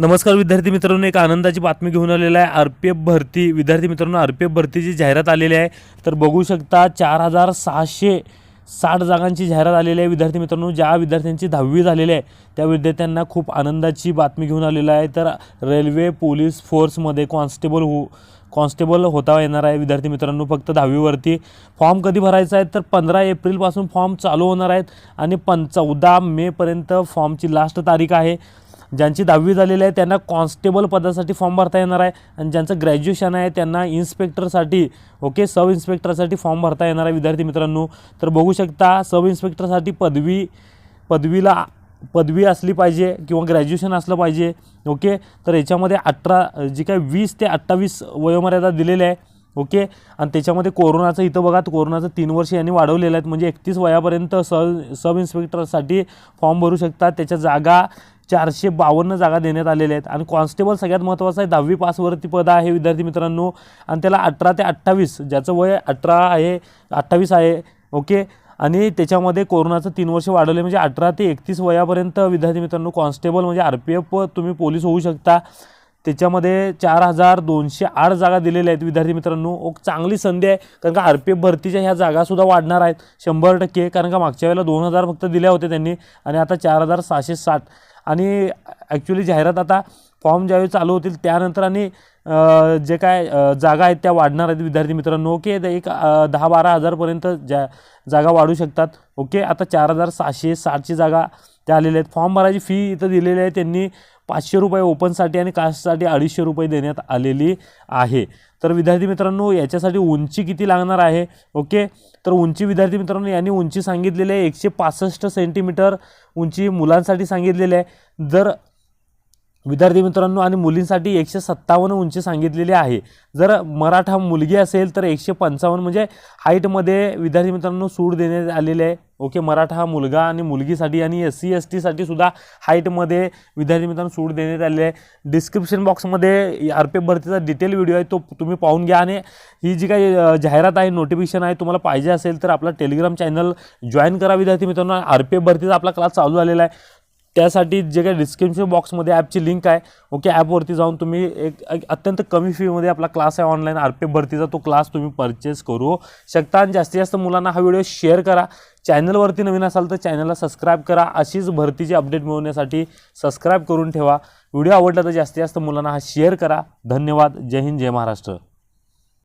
नमस्कार विद्यार्थी मित्रांनो एक आनंदाची बातमी घेऊन आलेला आहे. आर पी एफ भरती विद्यार्थी मित्रांनो आर पी एफ भरतीची जाहिरात आलेली आहे तर बघू शकता चार हजार सहाशे साठ जागांची जाहिरात आलेली आहे विद्यार्थी मित्रांनो. ज्या विद्यार्थ्यांची दहावी झालेली आहे त्या विद्यार्थ्यांना खूप आनंदाची बातमी घेऊन आलेलं आहे. तर रेल्वे पोलीस फोर्समध्ये कॉन्स्टेबल हो कॉन्स्टेबल होता येणार आहे विद्यार्थी मित्रांनो फक्त दहावीवरती. फॉर्म कधी भरायचा आहे? तर पंधरा एप्रिलपासून फॉर्म चालू होणार आहेत आणि पं चौदा मेपर्यंत फॉर्मची लास्ट तारीख आहे. ज्यांची दहावी झालेली आहे त्यांना कॉन्स्टेबल पदासाठी फॉर्म भरता येणार आहे आणि ज्यांचं ग्रॅज्युएशन आहे त्यांना इन्स्पेक्टरसाठी ओके सब इन्स्पेक्टरसाठी फॉर्म भरता येणार आहे विद्यार्थी मित्रांनो. तर बघू शकता सब इन्स्पेक्टरसाठी पदवी पदवीला पदवी असली पाहिजे किंवा ग्रॅज्युएशन असलं पाहिजे ओके. तर याच्यामध्ये अठरा जी काय वीस ते अठ्ठावीस वयोमर्यादा दिलेली आहे ओके. आणि त्याच्यामध्ये कोरोनाचं इथं बघा कोरोनाचं तीन वर्ष यांनी वाढवलेलं आहेत म्हणजे एकतीस वयापर्यंत सब सब इन्स्पेक्टरसाठी फॉर्म भरू शकतात त्याच्या जागा चारशे बावन्न जागा देण्यात आलेल्या आहेत. आणि कॉन्स्टेबल सगळ्यात महत्त्वाचं आहे दहावी पासवरती पद आहे विद्यार्थी मित्रांनो. आणि त्याला अठरा ते अठ्ठावीस ज्याचं वय अठरा आहे अठ्ठावीस आहे ओके? आणि त्याच्यामध्ये कोरोनाचं तीन वर्ष वाढवले म्हणजे अठरा ते एकतीस वयापर्यंत विद्यार्थी मित्रांनो कॉन्स्टेबल म्हणजे आर पी एफ तुम्ही पोलीस होऊ शकता. त्याच्यामध्ये चार हजार दोनशे आठ जागा दिलेल्या आहेत विद्यार्थी मित्रांनो. ओ चांगली संधी आहे कारण का आर पी एफ भरतीच्या ह्या जागासुद्धा वाढणार आहेत. शंभर टक्के कारण का मागच्या वेळेला दोन हजार फक्त दिल्या होत्या त्यांनी. आणि आता चार हजार सहाशे साठ. आणि ॲक्च्युली जाहिरात आता फॉर्म ज्यावेळी चालू होतील त्यानंतर आणि जे काय जागा आहेत त्या वाढणार आहेत विद्यार्थी मित्रांनो. ओके एक दहा बारा हजारपर्यंत ज्या जागा वाढू शकतात. ओके आता चार हजार सहाशे साठची जागा त्या आलेल्या आहेत. फॉर्म भरायची फी इथं दिलेली आहे. त्यांनी पाचशे रुपये ओपनसाठी आणि कास्टसाठी अडीचशे रुपये देण्यात आलेली आहे. तर विद्यार्थी मित्रांनो याच्यासाठी उंची किती लागणार आहे? ओके तर उंची विद्यार्थी मित्रांनो यांनी उंची सांगितलेली आहे. एकशे पासष्ट सेंटीमीटर उंची मुलांसाठी सांगितलेली आहे. जर विद्यार्थी मित्रांनो आणि मुलींसाठी एकशे सत्तावन्न उंची सांगितलेली आहे. जर मराठा मुलगी असेल तर एकशे पंचावन्न म्हणजे हाईटमध्ये विद्यार्थी मित्रांनो सूट देण्यात आलेली आहे. ओके मराठा हा मुलगा आणि मुलगीसाठी आणि एस सी एस टीसाठी सुद्धा हाईटमध्ये विद्यार्थी मित्रांनो सूट देण्यात आलेली आहे. डिस्क्रिप्शन बॉक्समध्ये आर पी एफ भरतीचा डिटेल व्हिडिओ आहे तो तुम्ही पाहून घ्या आणि ही जी काही जाहिरात आहे नोटिफिकेशन आहे तुम्हाला पाहिजे असेल तर आपला टेलिग्राम चॅनल जॉईन करा विद्यार्थी मित्रांनो. आर पी एफ भरतीचा आपला क्लास चालू झालेला आहे. त्यासाठी जे काही डिस्क्रिप्शन बॉक्समध्ये ॲपची लिंक आहे ओके ॲपवरती जाऊन तुम्ही एक अत्यंत कमी फीमध्ये आपला क्लास आहे ऑनलाईन आर पी भरतीचा तो क्लास तुम्ही परचेस करू शकता. आणि जास्तीत जास्त मुलांना हा व्हिडिओ शेअर करा. चॅनलवरती नवीन असाल तर चॅनलला सबस्क्राईब करा. अशीच भरतीची अपडेट मिळवण्यासाठी सबस्क्राईब करून ठेवा. व्हिडिओ आवडला तर जास्तीत जास्त मुलांना हा शेअर करा. धन्यवाद. जय हिंद जय महाराष्ट्र.